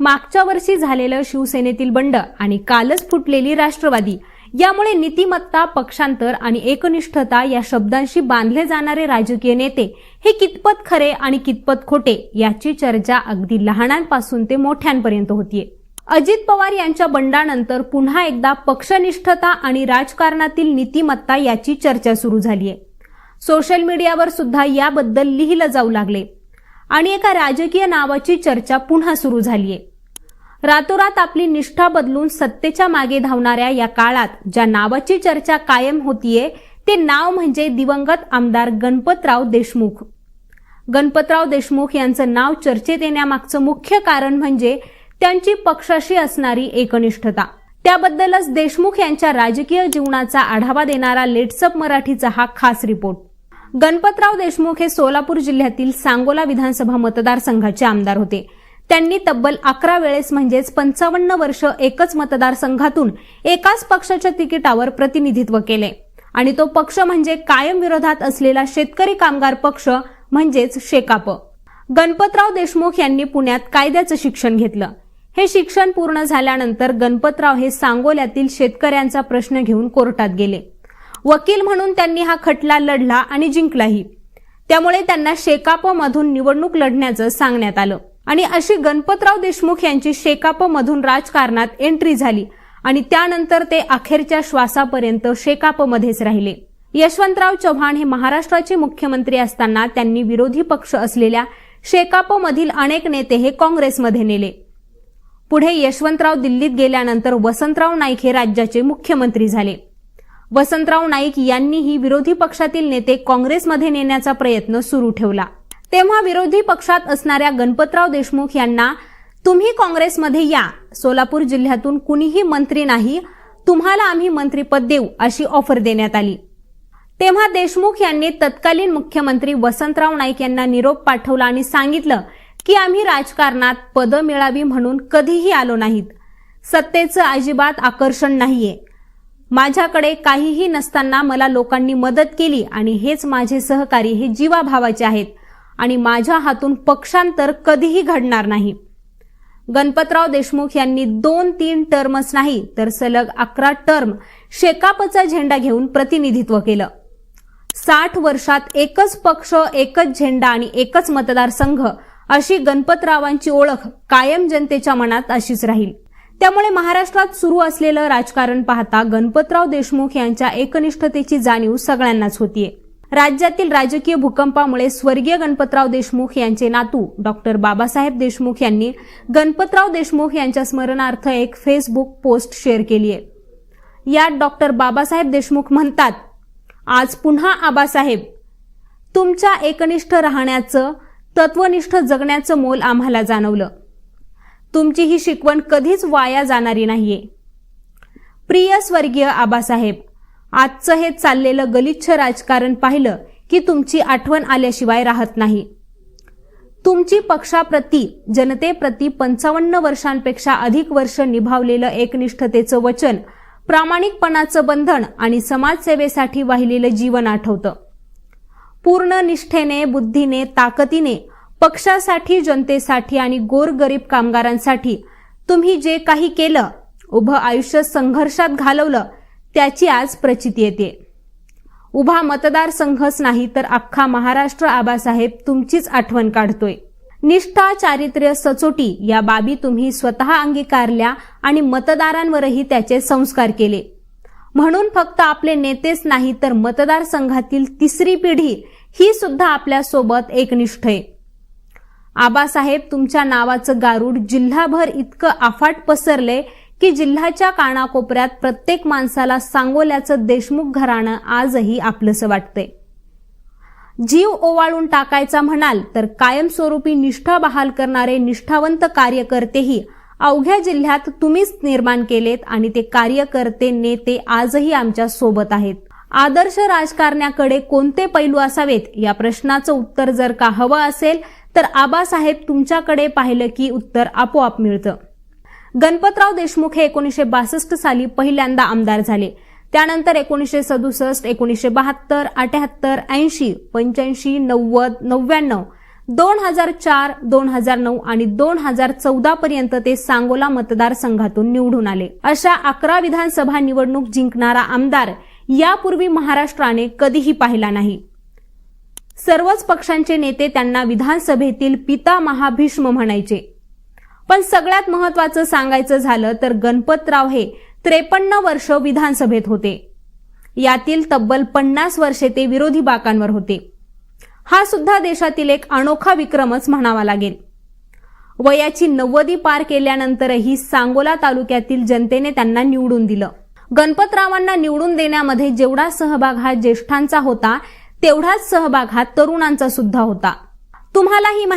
मागच्या वर्षी झालेलं शिवसेनेतील बंड आणि कालच फुटलेली राष्ट्रवादी यामुळे नीतिमत्ता पक्षांतर आणि एकनिष्ठता या शब्दांशी बांधले जाणारे राजकीय नेते हे कितपत खरे आणि कितपत खोटे याची चर्चा अगदी लहानांपासून ते मोठ्यांपर्यंत होतीये. अजित पवार यांच्या बंडानंतर पुन्हा एकदा पक्षनिष्ठता आणि राजकारणातील नीतिमत्ता याची चर्चा सुरू झालीय. सोशल मीडियावर सुद्धा याबद्दल लिहिलं जाऊ लागले आणि एका राजकीय नावाची चर्चा पुन्हा सुरू झालीय. रातोरात आपली निष्ठा बदलून सत्तेच्या मागे धावणाऱ्या या काळात ज्या नावाची चर्चा कायम होतीये ते नाव म्हणजे दिवंगत आमदार गणपतराव देशमुख. गणपतराव देशमुख यांचं नाव चर्चेत येण्यामागचं मुख्य कारण म्हणजे त्यांची पक्षाशी असणारी एकनिष्ठता. त्याबद्दलच देशमुख यांच्या राजकीय जीवनाचा आढावा देणारा लेट्सअप मराठीचा हा खास रिपोर्ट. गणपतराव देशमुख हे सोलापूर जिल्ह्यातील सांगोला विधानसभा मतदारसंघाचे आमदार होते. त्यांनी तब्बल अकरा वेळेस म्हणजेच पंचावन्न वर्ष एकच मतदारसंघातून एकाच पक्षाच्या तिकिटावर प्रतिनिधित्व केले. आणि तो पक्ष म्हणजे कायम विरोधात असलेला शेतकरी कामगार पक्ष म्हणजेच शेकाप. गणपतराव देशमुख यांनी पुण्यात कायद्याचं शिक्षण घेतलं. हे शिक्षण पूर्ण झाल्यानंतर गणपतराव हे सांगोल्यातील शेतकऱ्यांचा प्रश्न घेऊन कोर्टात गेले. वकील म्हणून त्यांनी हा खटला लढला आणि जिंकलाही. त्यामुळे त्यांना शेकाप मधून निवडणूक लढण्याचं सांगण्यात आलं. आणि अशी गणपतराव देशमुख यांची शेकापमधून राजकारणात एंट्री झाली आणि त्यानंतर ते अखेरच्या श्वासापर्यंत शेकापमध्येच राहिले. यशवंतराव चव्हाण हे महाराष्ट्राचे मुख्यमंत्री असताना त्यांनी विरोधी पक्ष असलेल्या शेकापमधील अनेक नेते हे काँग्रेसमध्ये नेले. पुढे यशवंतराव दिल्लीत गेल्यानंतर वसंतराव नाईक हे राज्याचे मुख्यमंत्री झाले. वसंतराव नाईक यांनीही विरोधी पक्षातील नेते काँग्रेसमध्ये नेण्याचा प्रयत्न सुरू ठेवला. तेव्हा विरोधी पक्षात असणाऱ्या गणपतराव देशमुख यांना तुम्ही काँग्रेसमध्ये या. सोलापूर जिल्ह्यातून कुणीही मंत्री नाही. तुम्हाला आम्ही मंत्रीपद देऊ अशी ऑफर देण्यात आली. तेव्हा देशमुख यांनी तत्कालीन मुख्यमंत्री वसंतराव नाईक यांना निरोप पाठवला आणि सांगितलं की आम्ही राजकारणात पदं मिळावी म्हणून कधीही आलो नाहीत. सत्तेचं अजिबात आकर्षण नाहीये. माझ्याकडे काहीही नसताना मला लोकांनी मदत केली आणि हेच माझे सहकारी हे जीवाभावाचे आहेत. आणि माझ्या हातून पक्षांतर कधीही घडणार नाही. गणपतराव देशमुख यांनी दोन तीन टर्मच नाही तर सलग अकरा टर्म शेकापचा झेंडा घेऊन प्रतिनिधित्व केलं. साठ वर्षात एकच पक्ष एकच झेंडा आणि एकच मतदारसंघ अशी गणपतरावांची ओळख कायम जनतेच्या मनात अशीच राहील. त्यामुळे महाराष्ट्रात सुरू असलेलं राजकारण पाहता गणपतराव देशमुख यांच्या एकनिष्ठतेची जाणीव सगळ्यांनाच होतीये. राज्यातील राजकीय भूकंपामुळे स्वर्गीय गणपतराव देशमुख यांचे नातू डॉक्टर बाबासाहेब देशमुख यांनी गणपतराव देशमुख यांच्या स्मरणार्थ एक फेसबुक पोस्ट शेअर केली आहे. यात डॉक्टर बाबासाहेब देशमुख म्हणतात आज पुन्हा आबासाहेब तुमच्या एकनिष्ठ राहण्याचं तत्वनिष्ठ जगण्याचं मोल आम्हाला जाणवलं. तुमची ही शिकवण कधीच वाया जाणारी नाहीये. प्रिय स्वर्गीय आबासाहेब आजचं हे चाललेलं गलिच्छ राजकारण पाहिलं की तुमची आठवण आल्याशिवाय राहत नाही. तुमची पक्षाप्रती जनतेप्रती पंचावन्न वर्षांपेक्षा अधिक वर्ष निभावलेलं एकनिष्ठतेचं वचन प्रामाणिकपणाचं बंधन आणि समाजसेवेसाठी वाहिलेलं जीवन आठवतं. पूर्ण निष्ठेने बुद्धीने ताकदीने पक्षासाठी जनतेसाठी आणि गोरगरीब कामगारांसाठी तुम्ही जे काही केलं उभं आयुष्य संघर्षात घालवलं त्याची आज प्रचिती येते. उभा मतदारसंघच नाही तर अख्खा महाराष्ट्र आबासाहेब तुमचीच आठवण काढतोय. निष्ठा चारित्र्य सचोटी या बाबी तुम्ही स्वतः अंगीकारल्या आणि मतदारांवरही त्याचे संस्कार केले. म्हणून फक्त आपले नेतेच नाही तर मतदारसंघातील तिसरी पिढी ही सुद्धा आपल्यासोबत एकनिष्ठ आहे. आबासाहेब तुमच्या नावाचं गारूड जिल्हाभर इतकं आफाट पसरले की जिल्ह्याच्या कानाकोपऱ्यात प्रत्येक माणसाला सांगोल्याचं देशमुख घराणं आजही आपलंसं वाटतंय. जीव ओवाळून टाकायचा म्हणाल तर कायमस्वरूपी निष्ठा बहाल करणारे निष्ठावंत कार्यकर्तेही अवघ्या जिल्ह्यात तुम्हीच निर्माण केलेत आणि ते कार्यकर्ते नेते आजही आमच्यासोबत आहेत. आदर्श राजकारण्याकडे कोणते पैलू असावेत? या प्रश्नाचं उत्तर जर का हवं असेल तर आबासाहेब तुमच्याकडे पाहिलं की उत्तर आपोआप मिळतं. गणपतराव देशमुख हे एकोणीसशे बासष्ट साली पहिल्यांदा आमदार झाले. त्यानंतर एकोणीसशे सदुसष्ट एकोणीसशे बहात्तर अठ्याहत्तर ऐंशी पंच्याऐंशी नव्वद नव्याण्णव दोन हजार चार दोन हजार नऊ आणि दोन हजार चौदा पर्यंत ते सांगोला मतदारसंघातून निवडून आले. अशा अकरा विधानसभा निवडणूक जिंकणारा आमदार यापूर्वी महाराष्ट्राने कधीही पाहिला नाही. सर्वच पक्षांचे नेते त्यांना विधानसभेतील पिता महाभीष्म म्हणायचे. पण सगळ्यात महत्वाचं सांगायचं झालं तर गणपतराव हे त्रेपन्न वर्ष विधानसभेत होते. यातील तब्बल पन्नास वर्षे ते विरोधी बाकांवर होते. हा सुद्धा देशातील एक अनोखा विक्रमच म्हणावा लागेल. वयाची नव्वदी पार केल्यानंतरही सांगोला तालुक्यातील जनतेने त्यांना निवडून दिलं. गणपतरावांना निवडून देण्यामध्ये जेवढा सहभाग हा ज्येष्ठांचा होता तेवढाच सहभाग हा तरुणांचा सुद्धा होता. तुम्हाला ही